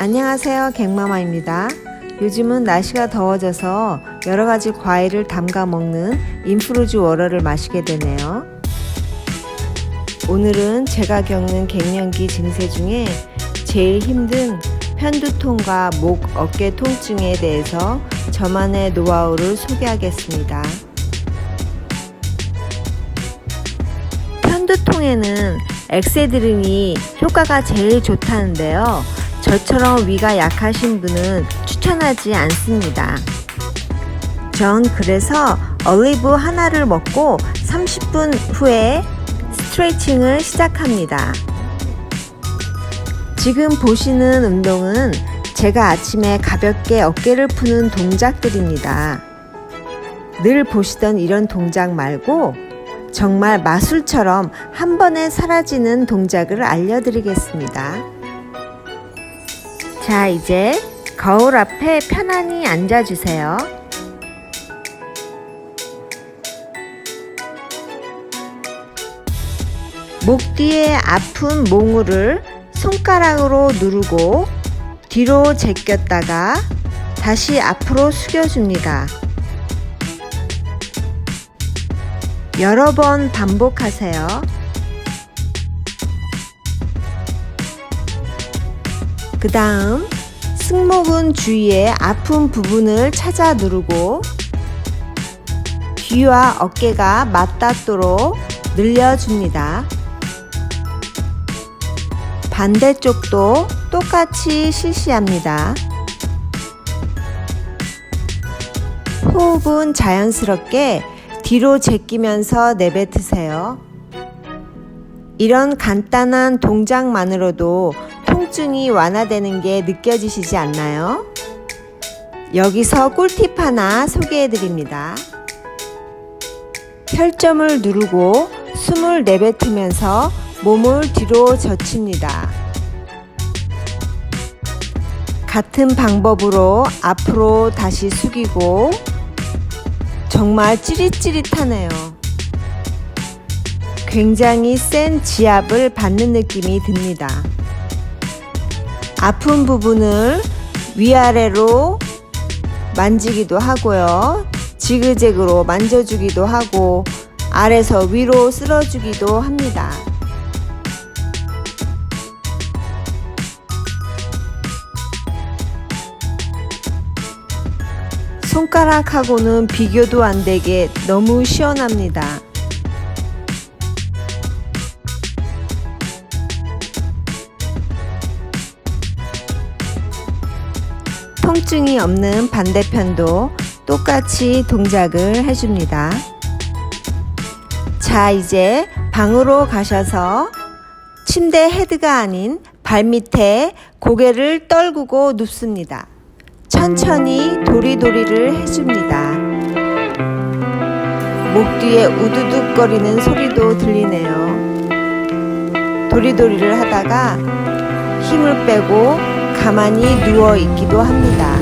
안녕하세요. 갱마마입니다. 요즘은 날씨가 더워져서 여러 가지 과일을 담가 먹는 인프루즈 워러를 마시게 되네요. 오늘은 제가 겪는 갱년기 증세 중에 제일 힘든 편두통과 목, 어깨 통증에 대해서 저만의 노하우를 소개하겠습니다. 편두통에는 엑세드린이 효과가 제일 좋다는데요. 저처럼 위가 약하신 분은 추천하지 않습니다. 전 그래서 얼리브 하나를 먹고 30분 후에 스트레칭을 시작합니다. 지금 보시는 운동은 제가 아침에 가볍게 어깨를 푸는 동작들입니다. 늘 보시던 이런 동작 말고 정말 마술처럼 한 번에 사라지는 동작을 알려드리겠습니다. 자, 이제 거울 앞에 편안히 앉아주세요. 목 뒤에 아픈 몽우를 손가락으로 누르고 뒤로 제꼈다가 다시 앞으로 숙여줍니다. 여러 번 반복하세요. 그 다음 승모근 주위의 아픈 부분을 찾아 누르고 귀와 어깨가 맞닿도록 늘려줍니다. 반대쪽도 똑같이 실시합니다. 호흡은 자연스럽게 뒤로 제끼면서 내뱉으세요. 이런 간단한 동작만으로도 통증이 완화되는 게 느껴지시지 않나요? 여기서 꿀팁 하나 소개해 드립니다. 혈점을 누르고 숨을 내뱉으면서 몸을 뒤로 젖힙니다. 같은 방법으로 앞으로 다시 숙이고 정말 찌릿찌릿하네요. 굉장히 센 지압을 받는 느낌이 듭니다. 아픈 부분을 위아래로 만지기도 하고요. 지그재그로 만져주기도 하고 아래서 위로 쓸어주기도 합니다. 손가락하고는 비교도 안 되게 너무 시원합니다. 통증이 없는 반대편도 똑같이 동작을 해줍니다. 자, 이제 방으로 가셔서 침대 헤드가 아닌 발 밑에 고개를 떨구고 눕습니다. 천천히 도리도리를 해줍니다. 목 뒤에 우두둑거리는 소리도 들리네요. 도리도리를 하다가 힘을 빼고 가만히 누워 있기도 합니다.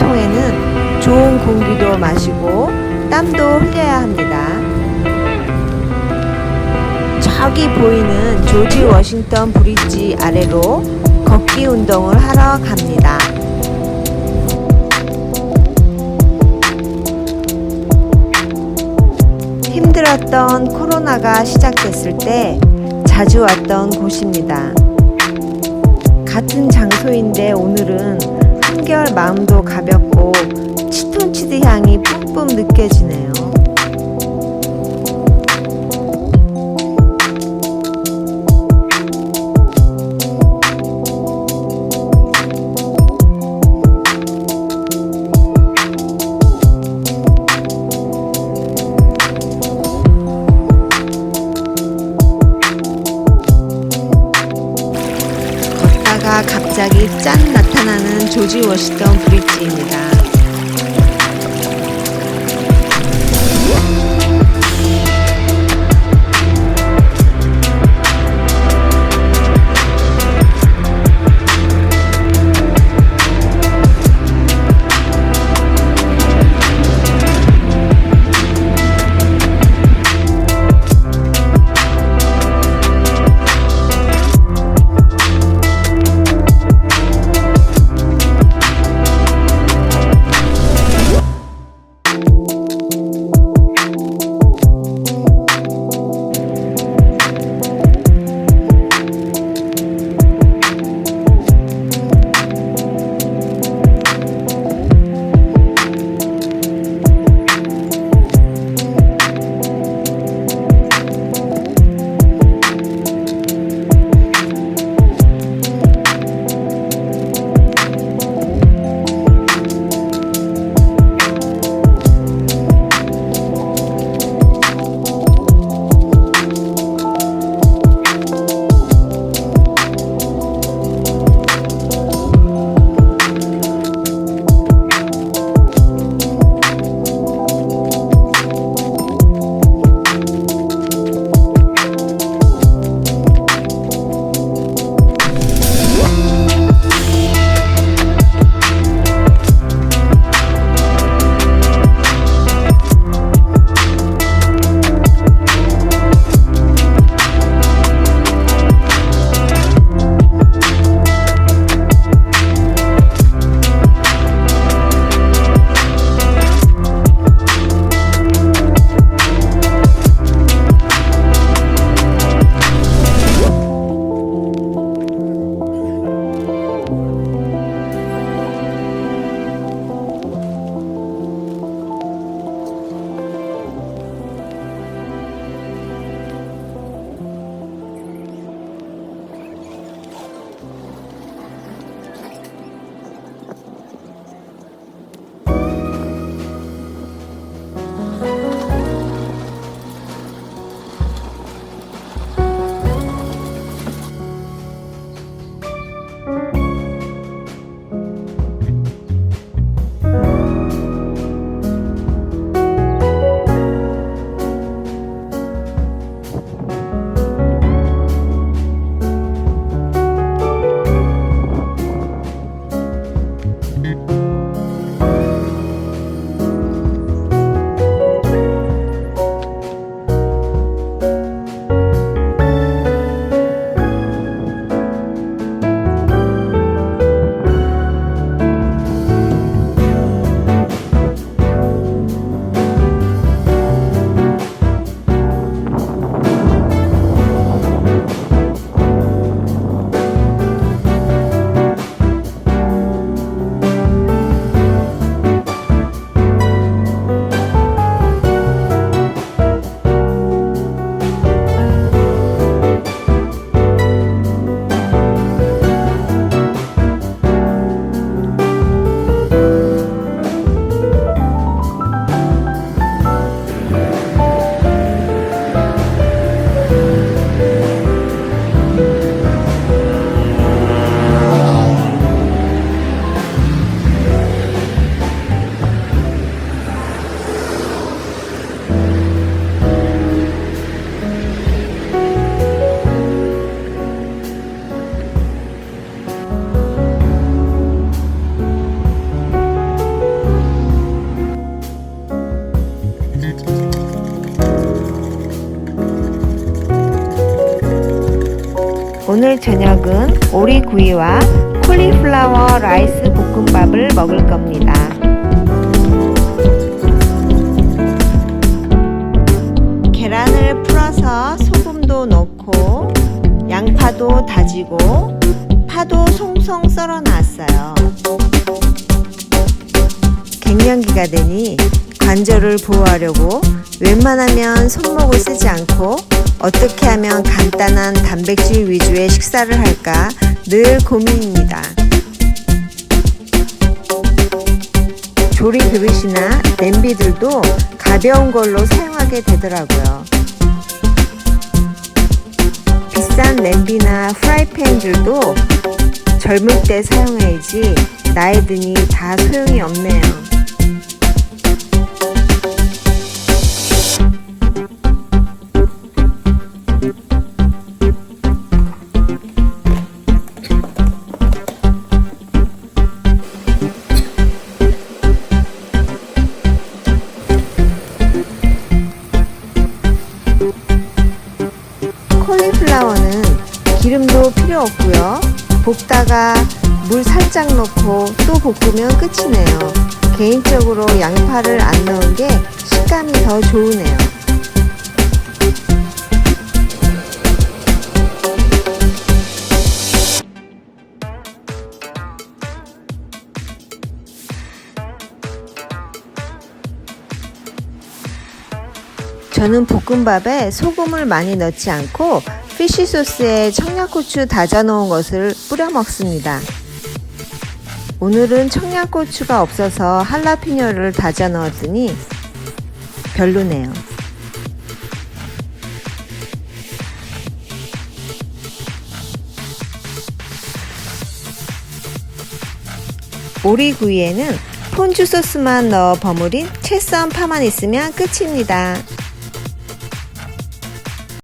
통에는 좋은 공기도 마시고 땀도 흘려야 합니다. 저기 보이는 조지 워싱턴 브릿지 아래로 걷기 운동을 하러 갑니다. 힘들었던 코로나가 시작됐을 때 자주 왔던 곳입니다. 같은 장소인데 오늘은 한결 마음도 가볍고 치톤치드 향이 뿜뿜 느껴지네요. 조지 워싱턴 브릿지입니다. 저녁은 오리구이와 콜리플라워 라이스 볶음밥을 먹을 겁니다. 계란을 풀어서 소금도 넣고 양파도 다지고 파도 송송 썰어 놨어요. 갱년기가 되니 관절을 보호하려고 웬만하면 손목을 쓰지 않고 어떻게 하면 간단한 단백질 위주의 식사를 할까 늘 고민입니다. 조리 그릇이나 냄비들도 가벼운 걸로 사용하게 되더라고요. 비싼 냄비나 프라이팬들도 젊을 때 사용해야지 나이 드니 다 소용이 없네요. 콜리플라워는 기름도 필요 없고요. 볶다가 물 살짝 넣고 또 볶으면 끝이네요. 개인적으로 양파를 안 넣은 게 식감이 더 좋으네요. 저는 볶음밥에 소금을 많이 넣지 않고 피쉬 소스에 청양고추 다져 놓은 것을 뿌려 먹습니다. 오늘은 청양고추가 없어서 할라피뇨를 다져 넣었더니 별로네요. 오리구이에는 폰주 소스만 넣어 버무린 채썬 파만 있으면 끝입니다.